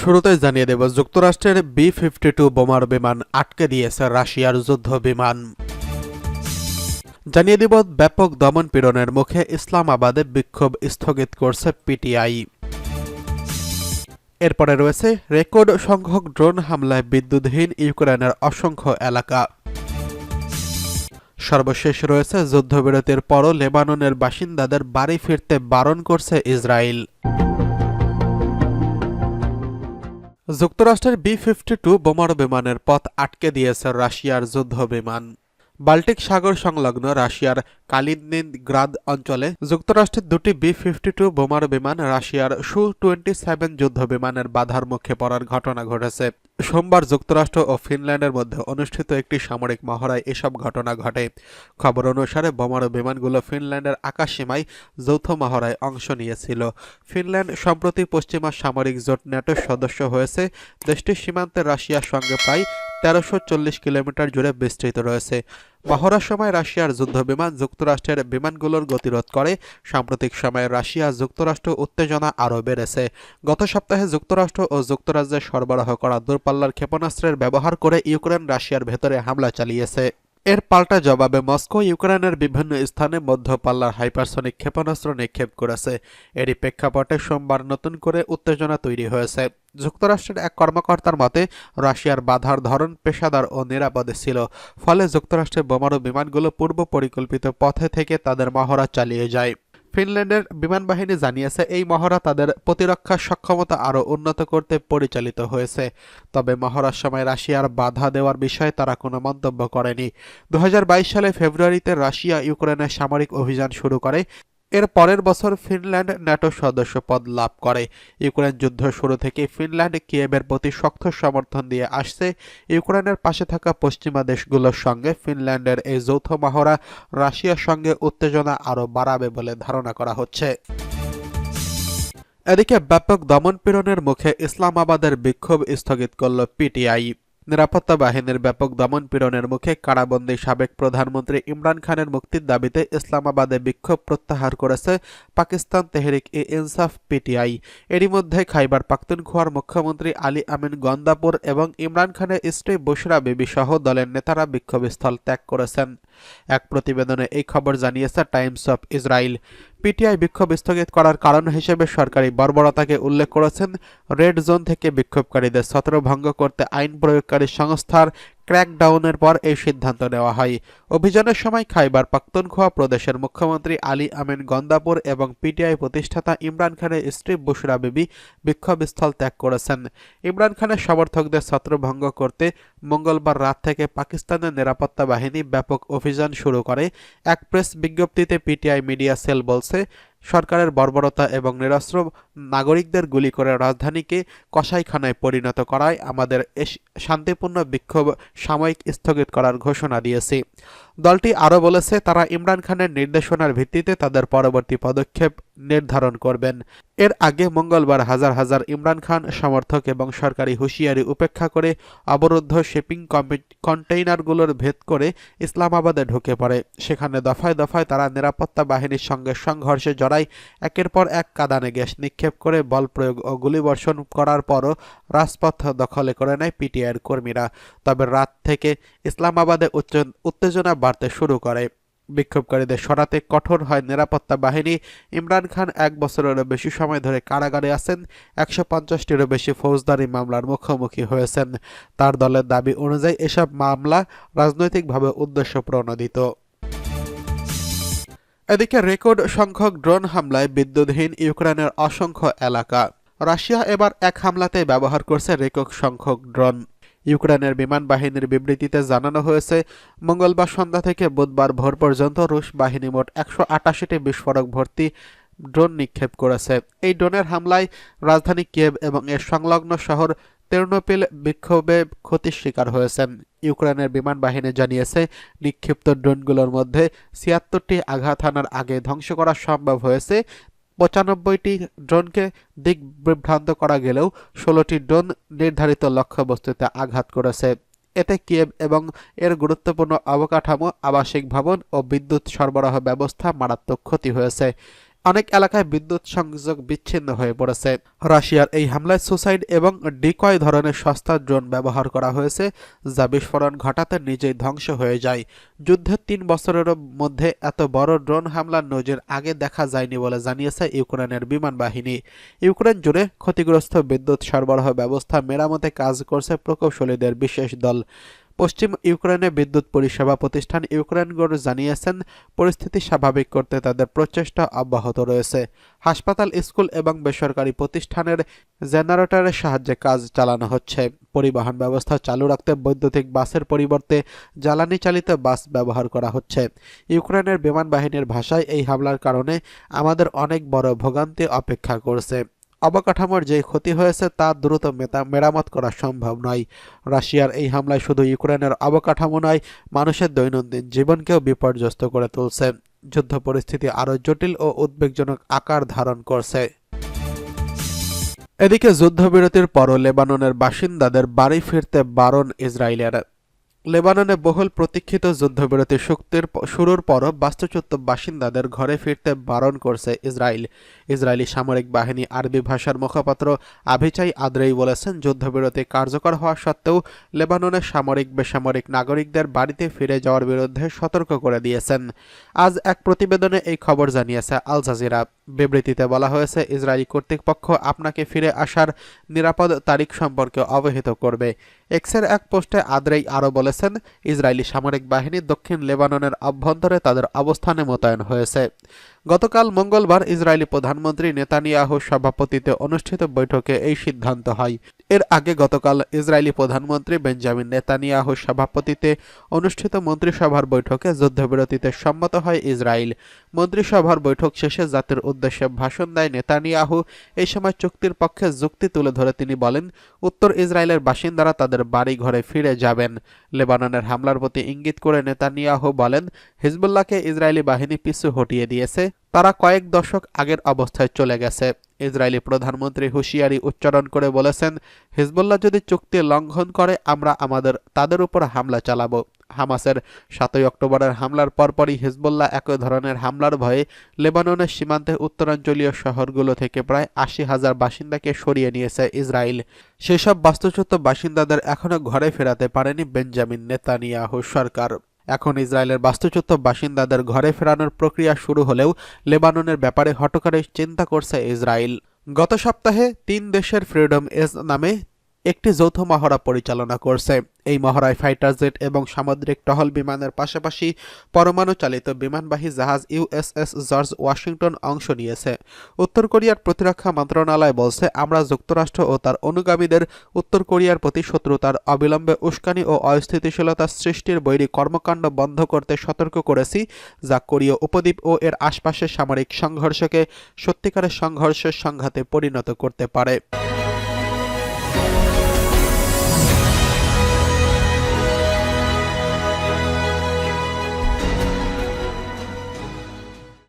শুরুতেই জানিয়ে দেব, যুক্তরাষ্ট্রের বি ফিফটি টু বোমার বিমান আটকে দিয়েছে রাশিয়ার যুদ্ধ বিমান। জানিয়ে দিব, ব্যাপক দমন পীড়নের মুখে ইসলামাবাদে বিক্ষোভ স্থগিত করছে পিটিআই এরপরে রয়েছে, রেকর্ড সংখ্যক ড্রোন হামলায় বিদ্যুৎহীন ইউক্রেনের অসংখ্য এলাকা। সর্বশেষ রয়েছে, যুদ্ধবিরতির পরও লেবাননের বাসিন্দাদের বাড়ি ফিরতে বারণ করছে ইসরায়েল। যুক্তরাষ্ট্রের বি ফিফটি টু বোমারু বিমানের পথ আটকে দিয়েছে রাশিয়ার যুদ্ধ বিমান। বাল্টিক সাগর সংলগ্ন রাশিয়ার কালিনিনগ্রাদ অঞ্চলে যুক্তরাষ্ট্রের দুটি বি ফিফটি টু বোমারু বিমান রাশিয়ার সু টোয়েন্টি সেভেন যুদ্ধ বিমানের বাধার মুখে পড়ার ঘটনা ঘটেছে। সোমবার যুক্তরাষ্ট্র ও ফিনল্যান্ডের মধ্যে অনুষ্ঠিত একটি সামরিক মহড়ায় এসব ঘটনা ঘটে। খবর অনুসারে বোমারু বিমানগুলো ফিনল্যান্ডের আকাশসীমায় যৌথ মহড়ায় অংশ নিয়েছিল। ফিনল্যান্ড সম্প্রতি পশ্চিমা সামরিক জোট ন্যাটোর সদস্য হয়েছে। দেশটির সীমান্তে রাশিয়ার সঙ্গে প্রায় তেরোশো কিলোমিটার জুড়ে বিস্তৃত রয়েছে। মহড়ার সময় রাশিয়ার যুদ্ধ বিমান যুক্তরাষ্ট্রের বিমানগুলোর গতিরোধ করে। সাম্প্রতিক সময়ে রাশিয়া যুক্তরাষ্ট্র উত্তেজনা আরও বেড়েছে। গত সপ্তাহে যুক্তরাষ্ট্র ও যুক্তরাজ্যে সরবরাহ করা দূরপাল্লার ক্ষেপণাস্ত্রের ব্যবহার করে ইউক্রেন রাশিয়ার ভেতরে হামলা চালিয়েছে। এর পাল্টা জবাবে মস্কো ইউক্রেনের বিভিন্ন স্থানে মধ্যপাল্লার হাইপারসনিক ক্ষেপণাস্ত্র নিক্ষেপ করেছে। এরই প্রেক্ষাপটে সোমবার নতুন করে উত্তেজনা তৈরি হয়েছে। যুক্তরাষ্ট্রের এক কর্মকর্তার মতে, রাশিয়ার বাধার ধরন পেশাদার ও নিরাপদে ছিল, ফলে যুক্তরাষ্ট্রের বোমারু বিমানগুলো পূর্ব পরিকল্পিত পথে থেকে তাদের মহড়া চালিয়ে যায়। ফিনল্যান্ডের বিমান বাহিনী জানিয়েছে, এই মহড়া তাদের প্রতিরক্ষা সক্ষমতা আরও উন্নত করতে পরিচালিত হয়েছে। তবে মহড়ার সময় রাশিয়ার বাধা দেওয়ার বিষয়ে তারা কোনো মন্তব্য করেনি। দু হাজার বাইশ সালে ফেব্রুয়ারিতে রাশিয়া ইউক্রেনে সামরিক অভিযান শুরু করে। এর পরের বছর ফিনল্যান্ড ন্যাটো সদস্য পদ লাভ করে। ইউক্রেন যুদ্ধ শুরু থেকে ফিনল্যান্ড কিয়েভের প্রতি শক্ত সমর্থন দিয়ে আসছে। ইউক্রেনের পাশে থাকা পশ্চিমা দেশগুলোর সঙ্গে ফিনল্যান্ডের এই যৌথ মহড়া রাশিয়ার সঙ্গে উত্তেজনা আরও বাড়াবে বলে ধারণা করা হচ্ছে। এদিকে ব্যাপক দমনপীড়নের মুখে ইসলামাবাদের বিক্ষোভ স্থগিত করল পিটিআই। নিরাপত্তা বাহিনীর ব্যাপক দমনপীড়নের মুখে কারাবন্দী সাবেক প্রধানমন্ত্রী ইমরান খানের মুক্তির দাবিতে ইসলামাবাদে বিক্ষোভ প্রত্যাহার করেছে পাকিস্তান তেহরিক এ ইনসাফ পিটিআই। এরই মধ্যে খাইবার পাখতুনখোয়ার মুখ্যমন্ত্রী আলী আমিন গন্দাপুর এবং ইমরান খানের স্ত্রী বুশরা বিবি সহ দলের নেতারা বিক্ষোভস্থল ত্যাগ করেছেন। এক প্রতিবেদনে এই খবর জানিয়েছে টাইমস অফ ইসরায়েল পিটিআই বিক্ষোভ স্থগিত করার কারণ হিসেবে সরকারি বর্বরতাকে উল্লেখ করেছেন রেড জোন থেকে বিক্ষোভকারীদের ছত্রভঙ্গ করতে আইন প্রয়োগকারী সংস্থার ক্র্যাকডাউনের পর এই সিদ্ধান্ত নেওয়া হয়। অভিযানের সময় খাইবার পাখতুনখোয়া প্রদেশের মুখ্যমন্ত্রী আলী আমিন গন্দাপুর এবং পিটিআই প্রতিষ্ঠাতা ইমরান খানের স্ত্রী বুশরা বিবি বিক্ষোভস্থল ত্যাগ করেছেন। ইমরান খানের সমর্থকদের ছত্রভঙ্গ করতে মঙ্গলবার রাত থেকে পাকিস্তানের নিরাপত্তা বাহিনী ব্যাপক অভিযান শুরু করে। এক প্রেস বিজ্ঞপ্তিতে পিটিআই মিডিয়া সেল বলছে সরকারের বর্বরতা এবং নিরস্ত্র নাগরিকদের গুলি করে রাজধানীকে কসাইখানায় পরিণত করায় আমাদের শান্তিপূর্ণ বিক্ষোভ সাময়িক স্থগিত করার ঘোষণা দিয়েছি। দলটি আরও বলেছে, তারা ইমরান খানের নির্দেশনার ভিত্তিতে তাদের পরবর্তী পদক্ষেপ নির্ধারণ করবেন। এর আগে মঙ্গলবার হাজার হাজার ইমরান খান সমর্থক এবং সরকারি হুঁশিয়ারি উপেক্ষা করে অবরুদ্ধ শিপিং কন্টেইনারগুলোর ভেদ করে ইসলামাবাদে ঢুকে পড়ে। সেখানে দফায় দফায় তারা নিরাপত্তা বাহিনীর সঙ্গে সংঘর্ষে জড়ায়, একের পর এক কাদানে গ্যাস নিক্ষেপ করে বল প্রয়োগ ও গুলিবর্ষণ করার পরও রাজপথ দখলে করে নেয় পিটিআইয়ের কর্মীরা। তবে রাত থেকে ইসলামাবাদে উত্তেজনা বাড়তে শুরু করে। বিক্ষোভকারীদের সরাতে কঠোর হয় নিরাপত্তা বাহিনী। ইমরান খান এক বছরেরও বেশি সময় ধরে কারাগারে আছেন। একশো পঞ্চাশটিরও বেশি ফৌজদারি মামলার মুখোমুখি হয়েছেন। তার দলের দাবি অনুযায়ী এসব মামলা রাজনৈতিকভাবে উদ্দেশ্য প্রণোদিত এদিকে রেকর্ড সংখ্যক ড্রোন হামলায় বিদ্যুৎহীন ইউক্রেনের অসংখ্য এলাকা। রাশিয়া এবার এক হামলাতে ব্যবহার করছে রেকর্ড সংখ্যক ড্রোন। ইউক্রেনের বিমান বাহিনীর বিবৃতিতে জানানো হয়েছে, মঙ্গলবার সন্ধ্যা থেকে বুধবার ভোর পর্যন্ত রুশ বাহিনী মোট একশো আটাশিটি বিস্ফোরক ভর্তি ড্রোন নিক্ষেপ করেছে। এই ড্রোনের হামলায় রাজধানী কিয়েভ এবং এর সংলগ্ন শহর তেরনোপিল বিক্ষোভে ক্ষতির শিকার হয়েছেন। ইউক্রেনের বিমান বাহিনী জানিয়েছে, নিক্ষিপ্ত ড্রোনগুলোর মধ্যে ছিয়াত্তরটি আঘাত হানার আগে ধ্বংস করা সম্ভব হয়েছে। পঁচানব্বইটি ড্রোনকে দিক বিভ্রান্ত করা গেলেও ষোলোটি ড্রোন নির্ধারিত লক্ষ্যবস্তুতে আঘাত করেছে। এতে কিয়েভ এবং এর গুরুত্বপূর্ণ অবকাঠামো, আবাসিক ভবন ও বিদ্যুৎ সরবরাহ ব্যবস্থা মারাত্মক ক্ষতি হয়েছে। অনেক এলাকায় বিদ্যুৎ সংযোগ বিচ্ছিন্ন হয়ে পড়েছে। রাশিয়ার এই হামলায় সুসাইড এবং ডিকয় ধরনের সস্তা ড্রোন ব্যবহার করা হয়েছে, যা বিস্ফোরণ ঘটাতে নিজেই ধ্বংস হয়ে যায়। যুদ্ধের তিন বছরের মধ্যে এত বড় ড্রোন হামলার নজির আগে দেখা যায়নি বলে জানিয়েছে ইউক্রেনের বিমান বাহিনী। ইউক্রেন জুড়ে ক্ষতিগ্রস্ত বিদ্যুৎ সরবরাহ ব্যবস্থা মেরামতে কাজ করছে প্রকৌশলীদের বিশেষ দল। পশ্চিম ইউক্রেনে বিদ্যুৎ পরিষেবা প্রতিষ্ঠান ইউক্রেনগড় জানিয়েছেন, পরিস্থিতি স্বাভাবিক করতে তাদের প্রচেষ্টা অব্যাহত রয়েছে। হাসপাতাল, স্কুল এবং বেসরকারি প্রতিষ্ঠানের জেনারেটরের সাহায্যে কাজ চালানো হচ্ছে। পরিবহন ব্যবস্থা চালু রাখতে বৈদ্যুতিক বাসের পরিবর্তে জ্বালানি চালিত বাস ব্যবহার করা হচ্ছে। ইউক্রেনের বিমান বাহিনীর ভাষায় এই হামলার কারণে আমাদের অনেক বড় ভোগান্তি অপেক্ষা করছে। অবকাঠামোর যে ক্ষতি হয়েছে তা দ্রুত মেতা মেরামত করা সম্ভব নয়। রাশিয়ার এই হামলায় শুধু ইউক্রেনের অবকাঠামো নয়, মানুষের দৈনন্দিন জীবনকেও বিপর্যস্ত করে তুলছে। যুদ্ধ পরিস্থিতি আরও জটিল ও উদ্বেগজনক আকার ধারণ করছে। এদিকে যুদ্ধবিরতির পরও লেবাননের বাসিন্দাদের বাড়ি ফিরতে বারণ ইসরায়েলের। লেবাননে বহুল প্রতীক্ষিত যুদ্ধবিরতি চুক্তির প- শুরুর পরও বাস্তুচ্যুত বাসিন্দাদের ঘরে ফিরতে বারণ করছে ইসরায়েল। ইসরায়েলি সামরিক বাহিনী আরবি ভাষার মুখপাত্র আভিচাই আদ্রেই বলেছেন, যুদ্ধবিরতি কার্যকর হওয়া সত্ত্বেও লেবাননের সামরিক, বেসামরিক নাগরিকদের বাড়িতে ফিরে যাওয়ার বিরুদ্ধে সতর্ক করে দিয়েছেন। আজ এক প্রতিবেদনে এই খবর জানিয়েছে আল জাজিরা। বিবৃতিতে বলা হয়েছে, ইসরায়েলি কর্তৃপক্ষ আপনাকে ফিরে আসার নিরাপদ তারিখ সম্পর্কে অবহিত করবে। এক্সের এক পোস্টে আদ্রেই আরও বলেছেন, ইসরায়েলি সামরিক বাহিনী দক্ষিণ লেবাননের অভ্যন্তরে তাদের অবস্থানে মোতায়েন হয়েছে। গতকাল মঙ্গলবার ইসরায়েলি প্রধানমন্ত্রী নেতানিয়াহুর সভাপতিতে অনুষ্ঠিত বৈঠকে এই সিদ্ধান্ত হয়। এর আগে গতকাল ইসরায়েলি প্রধানমন্ত্রী বেঞ্জামিন নেতানিয়াহুর সভাপতিতে অনুষ্ঠিত মন্ত্রিসভার বৈঠকে যুদ্ধবিরতিতে সম্মত হয় ইসরায়েল। মন্ত্রিসভার বৈঠক শেষে জাতির উদ্দেশ্যে ভাষণ দেয় নেতানিয়াহু। এই সময় চুক্তির পক্ষে যুক্তি তুলে ধরে তিনি বলেন, উত্তর ইসরায়েলের বাসিন্দারা তাদের বাড়ি ঘরে ফিরে যাবেন। লেবাননের হামলার প্রতি ইঙ্গিত করে নেতানিয়াহু বলেন, হিজবুল্লাহকে ইসরায়েলি বাহিনী পিছু হটিয়ে দিয়েছে। তারা কয়েক দশক আগের অবস্থায় চলে গেছে। ইসরায়েলি প্রধানমন্ত্রী হুঁশিয়ারি উচ্চারণ করে বলেছেন, হিজবুল্লাহ যদি চুক্তি লঙ্ঘন করে, আমরা আমাদের, তাদের উপর হামলা চালাবো। হামাসের সাতই অক্টোবরের হামলার পরপরই হিজবুল্লাহ একই ধরনের হামলার ভয়ে লেবাননের সীমান্তে উত্তরাঞ্চলীয় শহরগুলো থেকে প্রায় আশি হাজার বাসিন্দাকে সরিয়ে নিয়েছে ইসরায়েল। সেসব বাস্তুচ্যুত বাসিন্দাদের এখনও ঘরে ফেরাতে পারেনি বেঞ্জামিন নেতানিয়াহু সরকার। এখন ইসরায়েলের বাস্তুচ্যুত বাসিন্দাদের ঘরে ফেরানোর প্রক্রিয়া শুরু হলেও লেবাননের ব্যাপারে হটকারে চিন্তা করছে ইসরায়েল। গত সপ্তাহে তিন দেশের ফ্রিডম এজ নামে একটি যৌথ মহড়া পরিচালনা করছে। এই মহড়ায় ফাইটার জেট এবং সামুদ্রিক টহল বিমানের পাশাপাশি পরমাণু চালিত বিমানবাহী জাহাজ ইউএসএস জর্জ ওয়াশিংটন অংশ নিয়েছে। উত্তর কোরিয়ার প্রতিরক্ষা মন্ত্রণালয় বলছে, আমরা যুক্তরাষ্ট্র ও তার অনুগামীদের উত্তর কোরিয়ার প্রতি শত্রুতার অবিলম্বে উস্কানি ও অস্থিতিশীলতা সৃষ্টির বৈরী কর্মকাণ্ড বন্ধ করতে সতর্ক করেছি, যা কোরীয় উপদ্বীপ ও এর আশপাশের সামরিক সংঘর্ষকে সত্যিকারের সংঘর্ষের সংঘাতে পরিণত করতে পারে।